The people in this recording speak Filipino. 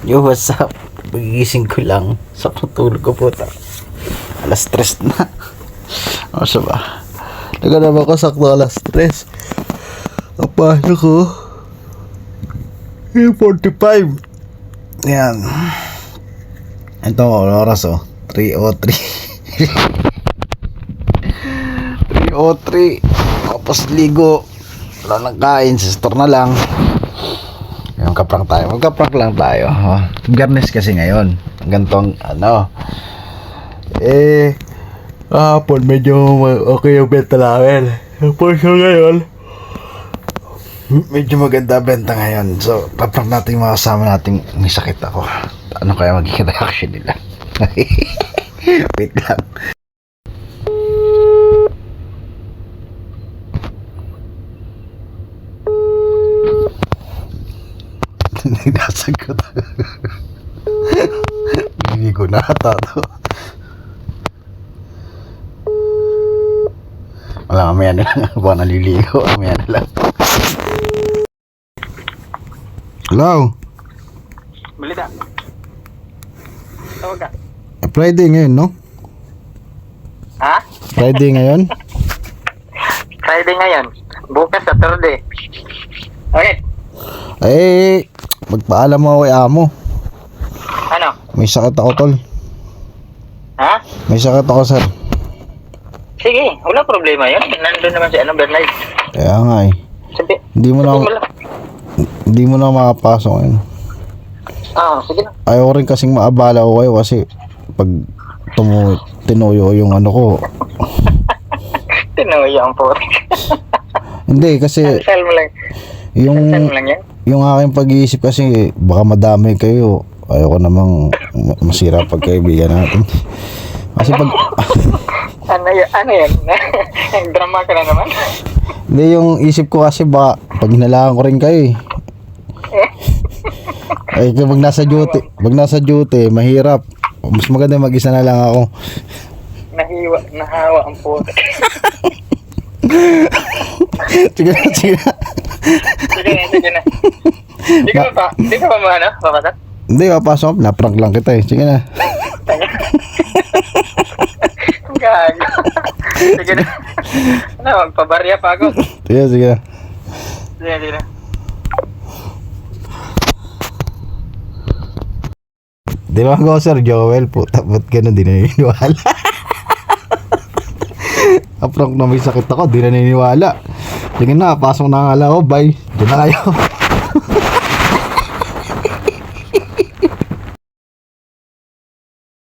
Yo, what's up? Pagising ko lang. Sa tulog ko po. Alas stress na. Ano siya ba? Nagana ba ko sakto alas stress? Apasok ko. Eh, 45. Yan. Ito, oras oh. 3.03. 3.03. Tapos ligo. Wala nang kain. Sa store na lang. Kaprank tayo. Magkaprank lang tayo. Oh. Garnes kasi ngayon. Gantong ano. Eh, hapon medyo ma- okay yung benta namin. So ngayon, medyo maganda benta ngayon. So, paprank natin yung mga kasama natin may sakit ako. Ano kaya magiging reaction nila? Wait lang. Hindi nasagot. Hindi ko na ata to. Wala, mamaya na lang. Buwan naliligo. Mamaya na lang. Hello? Balita. Tawag ka. Friday ngayon, no? Ha? Friday ngayon? Friday ngayon. Bukas Saturday. Okay. Eh, magpaalam mo kay amo. Ano? May sakit ako, tol. Ha? May sakit ako, sir. Sige, wala problema yun. Nandun naman si ano, Bernard. Kaya nga eh. Sabi, Hindi mo na, sabi hindi mo na makapasok ngayon. Ah, sige na. Ayaw rin kasing maabala ko kayo kasi pag tumu tinuyo yung ano ko. Tinuyo ang po. Hindi, kasi Sal mo lang. yung Sal mo lang yan. Yung aking pag-iisip kasi baka madami kayo. Ayoko namang ma- masira pagkaibigan natin. Kasi pag Ano yan? Ano yan? Drama ka na naman. hindi yung isip ko kasi baka pag hinalaan ko rin kayo eh. Ay, kapag nasa duty, pag nasa duty, mahirap. Mas maganda mag-isa na lang ako. Nahiwa, nahawa ang po. Sige na, sige na. Sige na, sige na. Di ka pa, di ka pa ba ano? Papatat? Hindi, papasok. Naprank lang kita eh. Sige na. Gago. Sige na. Ano, magpabarya pa ako. Sige, sige. Sige, sige na. Di ba ako, Sir Joel? Puta, ba't ganun? Di naniniwala. Aprank na may sakit ako, di naniniwala. Sige na, pasok na nga lang ako. Bye. Diyan na kayo.